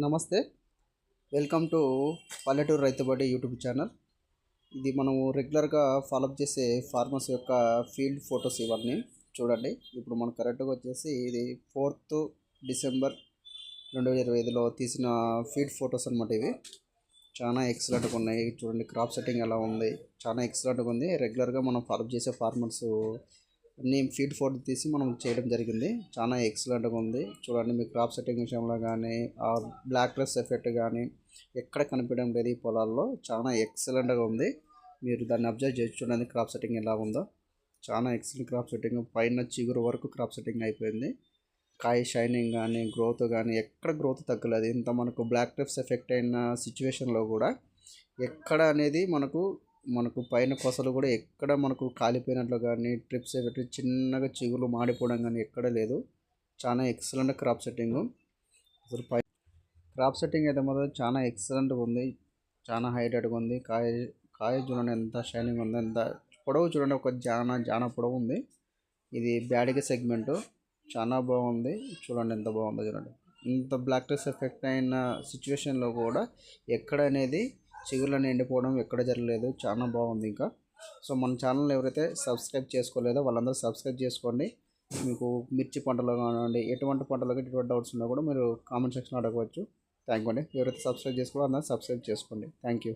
నమస్తే. Welcome to పల్లెటూరు Rythu Badi YouTube channel. ఇది మనము రెగ్యులర్గా ఫాలోఅప్ చేసే ఫార్మర్స్ యొక్క ఫీల్డ్ ఫొటోస్ ఇవన్నీ చూడండి. ఇప్పుడు మనం కరెక్ట్గా వచ్చేసి ఇది ఫోర్త్ డిసెంబర్ రెండు వేల ఇరవై ఐదులో తీసిన ఫీల్డ్ ఫొటోస్ అనమాట ఇవి. చాలా ఎక్సలెంట్గా ఉన్నాయి. చూడండి క్రాప్ సెట్టింగ్ ఎలా ఉంది. చాలా ఎక్సలెంట్గా ఉంది. రెగ్యులర్గా మనం ఫాలోఅప్ చేసే ఫార్మర్స్ అన్ని ఫీడ్ ఫోటో తీసి మనం చేయడం జరిగింది. చాలా ఎక్సలెంట్గా ఉంది. చూడండి మీ క్రాప్ సెట్టింగ్ విషయంలో కానీ ఆ బ్లాక్ డ్రెస్ ఎఫెక్ట్ కానీ ఎక్కడ కనిపించడం లేదు ఈ పొలాల్లో. చాలా ఎక్సలెంట్గా ఉంది. మీరు దాన్ని అబ్జర్వ్ చేసి చూడండి క్రాప్ సెట్టింగ్ ఎలా ఉందో. చాలా ఎక్సలెంట్ క్రాప్ సెట్టింగ్. పైన చిగురు వరకు క్రాప్ సెట్టింగ్ అయిపోయింది. కాయ షైనింగ్ కానీ గ్రోత్ కానీ ఎక్కడ గ్రోత్ తగ్గలేదు. ఇంత మనకు బ్లాక్ ట్రిప్స్ ఎఫెక్ట్ అయిన సిచ్యువేషన్లో కూడా ఎక్కడ అనేది మనకు మనకు పైన కొసలు కూడా ఎక్కడ మనకు కాలిపోయినట్లు కానీ ట్రిప్స్ పెట్టి చిన్నగా చిగులు మాడిపోవడం కానీ ఎక్కడ లేదు. చాలా ఎక్సలెంట్ క్రాప్ సెట్టింగ్ అసలు పై క్రాప్ సెట్టింగ్ అయితే మాత్రం చాలా ఎక్సలెంట్గా ఉంది. చాలా హైలైట్గా ఉంది. కాయ కాయ చూడండి ఎంత షైనింగ్ ఉంది. ఎంత పొడవు చూడండి. ఒక జాన జాన పొడవు ఉంది. ఇది బ్యాడిగ సెగ్మెంటు చాలా బాగుంది. చూడండి ఎంత బాగుందో చూడండి. ఇంత బ్లాక్ టెస్ట్ ఎఫెక్ట్ అయిన సిచ్యువేషన్లో కూడా ఎక్కడ అనేది చిగుర్లను ఎండిపోవడం ఎక్కడ జరగలేదు. చాలా బాగుంది ఇంకా. సో మన ఛానల్ ఎవరైతే సబ్స్క్రైబ్ చేసుకోలేదో వాళ్ళందరూ సబ్స్క్రైబ్ చేసుకోండి. మీకు మిర్చి పంటలో కానివ్వండి ఎటువంటి పంటలకు ఎటువంటి డౌట్స్ ఉన్నా కూడా మీరు కామెంట్ సెక్షన్లో అడగవచ్చు. థ్యాంక్ యూ అండి. ఎవరైతే సబ్స్క్రైబ్ చేసుకోవాలో అందరూ సబ్స్క్రైబ్ చేసుకోండి. Thank you.